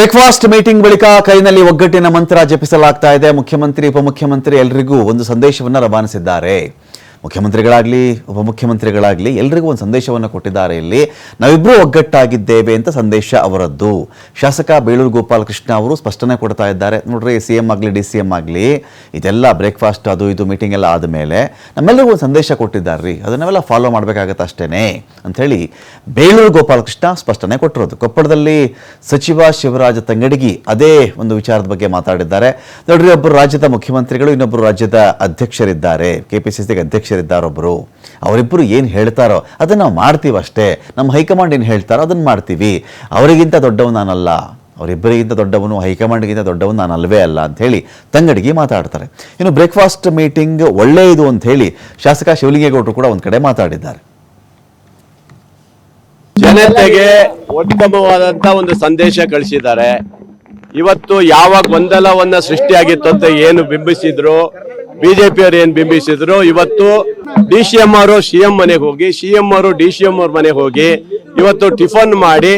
Breakfast meeting ಬಳಿಕ ಕೈನಲ್ಲಿ ಒಗ್ಗಟ್ಟಿನ ಮಂತ್ರ ಜಪಿಸಲಾಗ್ತಾ ಇದೆ. ಮುಖ್ಯಮಂತ್ರಿ ಉಪಮುಖ್ಯಮಂತ್ರಿ ಎಲ್ರಿಗೂ ಒಂದು ಸಂದೇಶವನ್ನ ರವಾನಿಸಿದ್ದಾರೆ. ಮುಖ್ಯಮಂತ್ರಿಗಳಾಗ್ಲಿ, ಉಪಮುಖ್ಯಮಂತ್ರಿಗಳಾಗಲಿ ಎಲ್ರಿಗೂ ಒಂದು ಸಂದೇಶವನ್ನು ಕೊಟ್ಟಿದ್ದಾರೆ. ಇಲ್ಲಿ ನಾವಿಬ್ಬರೂ ಒಗ್ಗಟ್ಟಾಗಿದ್ದೇವೆ ಅಂತ ಸಂದೇಶ ಅವರದ್ದು. ಶಾಸಕ ಬೇಳೂರು ಗೋಪಾಲಕೃಷ್ಣ ಅವರು ಸ್ಪಷ್ಟನೆ ಕೊಡ್ತಾ ಇದ್ದಾರೆ. ನೋಡ್ರಿ, ಸಿ ಎಂ ಆಗಲಿ, ಡಿ ಸಿ ಎಂ ಆಗಲಿ, ಇದೆಲ್ಲ ಬ್ರೇಕ್ಫಾಸ್ಟ್ ಅದು ಇದು ಮೀಟಿಂಗ್ ಎಲ್ಲ ಆದಮೇಲೆ ನಮ್ಮೆಲ್ಲರಿಗೂ ಒಂದು ಸಂದೇಶ ಕೊಟ್ಟಿದ್ದಾರೆ ರೀ ಅದನ್ನೆಲ್ಲ ಫಾಲೋ ಮಾಡಬೇಕಾಗತ್ತೆ ಅಷ್ಟೇನೆ ಅಂಥೇಳಿ ಬೇಳೂರು ಗೋಪಾಲಕೃಷ್ಣ ಸ್ಪಷ್ಟನೆ ಕೊಟ್ಟಿರೋದು. ಕೊಪ್ಪಳದಲ್ಲಿ ಸಚಿವ ಶಿವರಾಜ ತಂಗಡಗಿ ಅದೇ ಒಂದು ವಿಚಾರದ ಬಗ್ಗೆ ಮಾತಾಡಿದ್ದಾರೆ. ನೋಡ್ರಿ, ಒಬ್ಬರು ರಾಜ್ಯದ ಮುಖ್ಯಮಂತ್ರಿಗಳು, ಇನ್ನೊಬ್ಬರು ರಾಜ್ಯದ ಅಧ್ಯಕ್ಷರಿದ್ದಾರೆ. ಕೆ ಪಿ ಸಿಗೆ ಅವರಿಬ್ಬರು ಏನು ಹೇಳ್ತಾರೋ ಅದನ್ನು ನಾವು ಮಾಡ್ತೀವಿ ಅಷ್ಟೇ. ನಮ್ಮ ಹೈಕಮಾಂಡ್ ಏನು ಹೇಳ್ತಾರೋ ಅದನ್ನು ಮಾಡ್ತೀವಿ. ಅವರಿಗಿಂತ ದೊಡ್ಡವನು ನಾನಲ್ಲ. ಅವರಿಬ್ಬರಿಗಿಂತ ದೊಡ್ಡವನು, ಹೈಕಮಾಂಡ್ಗಿಂತ ದೊಡ್ಡವನು ನಾನು ಅಲ್ವೇ ಅಲ್ಲ ಅಂತ ಹೇಳಿ ತಂಗಡಿಗೆ ಮಾತಾಡ್ತಾರೆ. ಇನ್ನು ಬ್ರೇಕ್ಫಾಸ್ಟ್ ಮೀಟಿಂಗ್ ಒಳ್ಳೆಯದು ಅಂತ ಹೇಳಿ ಶಾಸಕ ಶಿವಲಿಂಗೇಗೌಡರು ಕೂಡ ಒಂದು ಕಡೆ ಮಾತಾಡಿದ್ದಾರೆ. ಜನತೆಗೆ ಉತ್ತಮವಾದಂತ ಒಂದು ಸಂದೇಶ ಕಳಿಸಿದ್ದಾರೆ. ಇವತ್ತು ಯಾವ ಗೊಂದಲವನ್ನ ಸೃಷ್ಟಿಯಾಗಿತ್ತು ಅಂತ ಏನು ಬಿಂಬಿಸಿದ್ರು? ಬಿಜೆಪಿಯವರು ಏನ್ ಬಿಂಬಿಸಿದ್ರು? ಇವತ್ತು ಡಿ ಸಿ ಎಂ ಅವರು ಸಿ ಎಂ ಮನೆಗೆ ಹೋಗಿ, ಸಿ ಎಂ ಅವರು ಡಿ ಸಿ ಎಂ ಅವ್ರ ಮನೆಗೆ ಹೋಗಿ ಇವತ್ತು ಟಿಫನ್ ಮಾಡಿ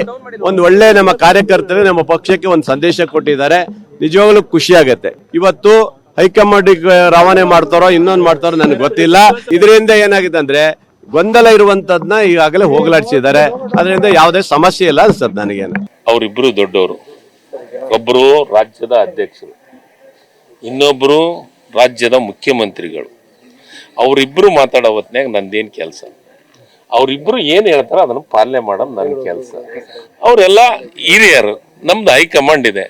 ಒಂದು ಒಳ್ಳೆ ನಮ್ಮ ಕಾರ್ಯಕರ್ತರು ನಮ್ಮ ಪಕ್ಷಕ್ಕೆ ಒಂದು ಸಂದೇಶ ಕೊಟ್ಟಿದ್ದಾರೆ. ನಿಜವಾಗ್ಲೂ ಖುಷಿ ಆಗತ್ತೆ. ಇವತ್ತು ಹೈಕಮಾಂಡ್ ರವಾನೆ ಮಾಡ್ತಾರೋ, ಇನ್ನೊಂದು ಮಾಡ್ತಾರೋ ನನಗೆ ಗೊತ್ತಿಲ್ಲ. ಇದರಿಂದ ಏನಾಗಿದೆ ಅಂದ್ರೆ ಗೊಂದಲ ಇರುವಂತದ್ನ ಈಗಾಗಲೇ ಹೋಗಲಾಡಿಸಿದ್ದಾರೆ. ಅದರಿಂದ ಯಾವುದೇ ಸಮಸ್ಯೆ ಇಲ್ಲ ಅನ್ಸತ್ ನನಗೇನು ಅವರಿಬ್ರು ದೊಡ್ಡವರು. ಒಬ್ಬರು ರಾಜ್ಯದ ಅಧ್ಯಕ್ಷರು. ಇನ್ನೊಬ್ಬರು ರಾಜ್ಯದ ಮುಖ್ಯಮಂತ್ರಿಗಳು. ಅವರಿಬ್ರು ಮಾತಾಡೋ ಹೊತ್ನ್ಯಾಗ ನಂದೇನ್ ಕೆಲಸ? ಅವರಿಬ್ರು ಏನ್ ಹೇಳ್ತಾರೋ ಅದನ್ನ ಪಾಲನೆ ಮಾಡೋದು ನನ್ನ ಕೆಲಸ. ಅವರೆಲ್ಲ ಹಿರಿಯರು, ನಮ್ದು ಹೈಕಮಾಂಡ್ ಇದೆ.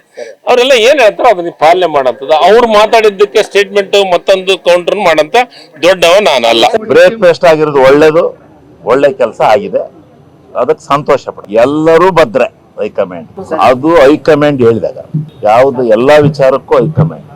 ಅವರೆಲ್ಲ ಏನ್ ಹೇಳ್ತಾರೋ ಅದನ್ನ ಪಾಲನೆ ಮಾಡಂತದ. ಅವ್ರು ಮಾತಾಡಿದ್ದಕ್ಕೆ ಸ್ಟೇಟ್ಮೆಂಟ್ ಮತ್ತೊಂದು ಕೌಂಟರ್ ಮಾಡಂತ ದೊಡ್ಡವ ನಾನಲ್ಲ. ಬ್ರೇಕ್ಫಾಸ್ಟ್ ಆಗಿರೋದು ಒಳ್ಳೇದು, ಒಳ್ಳೆ ಕೆಲಸ ಆಗಿದೆ. ಅದಕ್ಕೆ ಸಂತೋಷ ಪಡ ಎಲ್ಲರೂ ಭದ್ರೆ ಹೈಕಮಾಂಡ್. ಅದು ಹೈಕಮಾಂಡ್ ಹೇಳಿದಾಗ, ಯಾವ್ದು ಎಲ್ಲಾ ವಿಚಾರಕ್ಕೂ ಹೈಕಮಾಂಡ್.